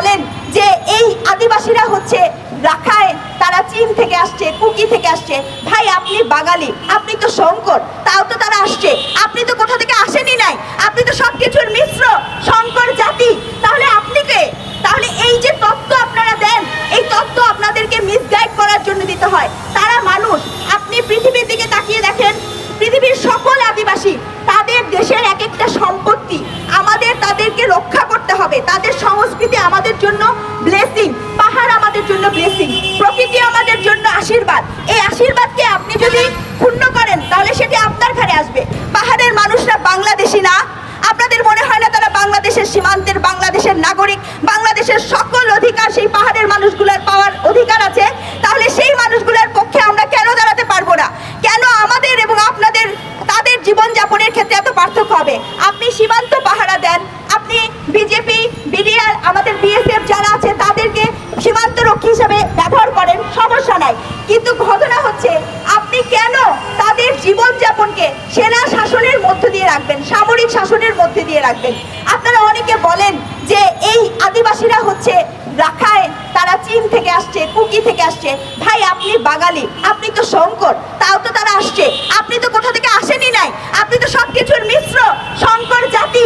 বলেন যে এই আদিবাসীরা হচ্ছে রাখায়, তারা চীন থেকে আসছে, কুকি থেকে আসছে। ভাই, আপনি বাঙালি, আপনি তো শঙ্কর, তাও তো তারা আসছে। আপনি তো কোথা থেকে আসেনি নাই, আপনি তো সব কিছুর মিশ্র, শঙ্কর জাতি। তাহলে আপনি কে? তাহলে এই যে তত্ত্ব আপনারা দেন, এই তত্ত্ব আপনাদেরকে মিসগাইড করার জন্য দিতে হয়। তারা মানুষ, আপনি পৃথিবীর দিকে তাকিয়ে দেখেন, পৃথিবীর সকল আদিবাসী, তাদের দেশের এক একটা সম্পত্তি, আমাদের তাদেরকে রক্ষা করতে হবে, তাদের সংস্কৃতি আমাদের জন্য ব্লেসিং পাহাড় আমাদের জন্য ব্লেসিং প্রকৃতি আমাদের জন্য আশীর্বাদ। এই আশীর্বাদকে আপনি যদি ক্ষুণ্ণ করেন, তাহলে সেটি আপনার ঘরে আসবে। পাহাড়ের মানুষরা বাংলাদেশি না আপনাদের মনে হয় না তারা বাংলাদেশের সীমান্তের বাংলাদেশের নাগরিক বাংলাদেশের সকল অধিকার সেই পাহাড়ের মানুষগুলোর পাওয়ার অধিকার আছে তাহলে সেই মানুষগুলোর পক্ষে আমরা কেন দাঁড়াতে পারব না কেন আমাদের এবং আপনাদের তাদের জীবনযাপনের ক্ষেত্রে এত পার্থক্য হবে আপনি সীমান্ত পাহারা দেন আপনি বিজেপি বিডিআর আমাদের বিএসএফ যারা আছে তাদেরকে সীমান্ত রক্ষী হিসেবে ব্যবহার করেন সমস্যা নাই কিন্তু ঘটনা হচ্ছে আপনি কেন তাদের জীবনযাপনকে সেনা শাসনের মধ্য দিয়ে রাখবেন, সামরিক শাসনের মধ্যে দিয়ে রাখবেন? আপনারা অনেকে বলেন যে এই আদিবাসীরা হচ্ছে রাখায় তারা চীন থেকে আসছে, কুকি থেকে আসছে। ভাই, আপনি বাঙালি, আপনি তো শঙ্কর, তাও তো তারা আসছে। আপনি তো কোথা থেকে আসেনি নাই? আপনি তো সব কিছুর মিশ্র, শঙ্কর জাতি।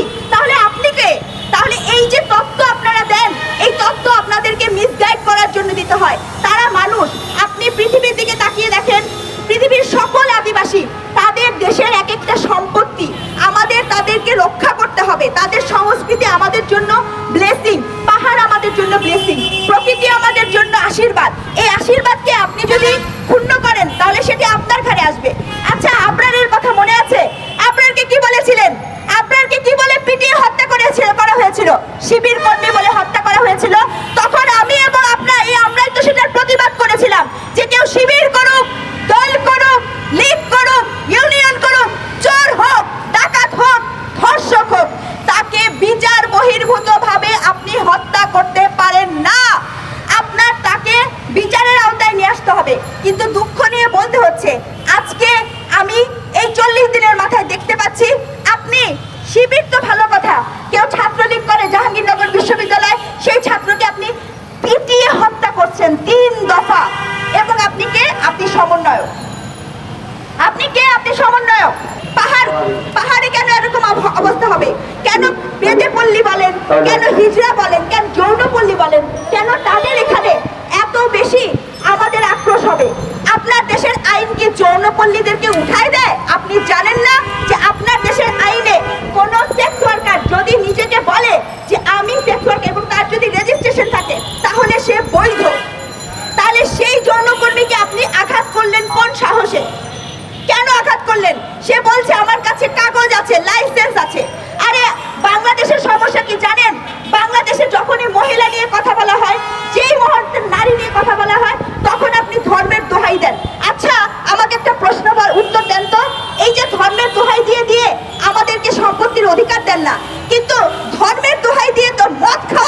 শিবির কর্মী বলে হত্যা করা হয়েছিল। তখন আমি এবং আপনার এই আমরাই তো সেটার প্রতিবাদ করেছিলাম যে কেউ শিবির করুক, দল করুক, লীগ করুক, ইউনিয়ন করুক, চোর হোক, ডাকাত হোক, ধর্ষক হোক, তাকে বিচার বহির্ভূত ভাবে আপনি হত্যা করতে পারেন না। আপনার তাকে বিচারের আওতায় নিয়ে আসতে হবে। কিন্তু দুঃখ নিয়ে বলতে হচ্ছে আজকে আমি এই চল্লিশ দিনের মাথায় দেখতে পাচ্ছি আপনি শিবির তো ভালো কথা কেউ ছাত্রলীগ করে জাহাঙ্গীরনগর বিশ্ববিদ্যালয় সেই ছাত্রকে আপনি পিটিয়ে হত্যা করছেন তিন দফা। এবং আপনি কে? আপনি সমন্বয়ক। আপনি কে? আপনি সমন্বয়ক। পাহাড় পাহাড়ে কেন এরকম অবস্থা হবে? কেন বেদেপল্লী বলেন, কেন হিজড়া বলেন, কেন যৌনপল্লী বলেন, কেন তাদের এখানে এত বেশি আমাদের আক্রোশ হবে? আপনার দেশের আইন কি যৌনপল্লীদেরকে উঠায় দেয়? আপনি জানেন না যে আপনার দেশের আইনে কোন সেক্স ওয়ার্কার যদি নিজেকে বলে যে আমি সেক্স ওয়ার্কার এবং তার যদি রেজিস্ট্রেশন থাকে, তাহলে সে বৈধ। সহকর্মীকে আপনি আঘাত করলেন কোন সাহসে? কেন আঘাত করলেন? সে বলছে, আমার কাছে কাগজ আছে লাইসেন্স আছে। আরে, বাংলাদেশের সমস্যা কি জানেন? বাংলাদেশে যখনই মহিলা নিয়ে কথা বলা হয়, যেই মুহূর্তে নারী নিয়ে কথা বলা হয়, তখন আপনি ধর্মের দোহাই দেন। আচ্ছা আমাকে একটা প্রশ্ন উত্তর দেন তো। এই যে ধর্মের দোহাই দিয়ে দিয়ে আমাদেরকে সম্পত্তির অধিকার দেন না, কিন্তু ধর্মের দোহাই দিয়ে তো মদ খাওয়া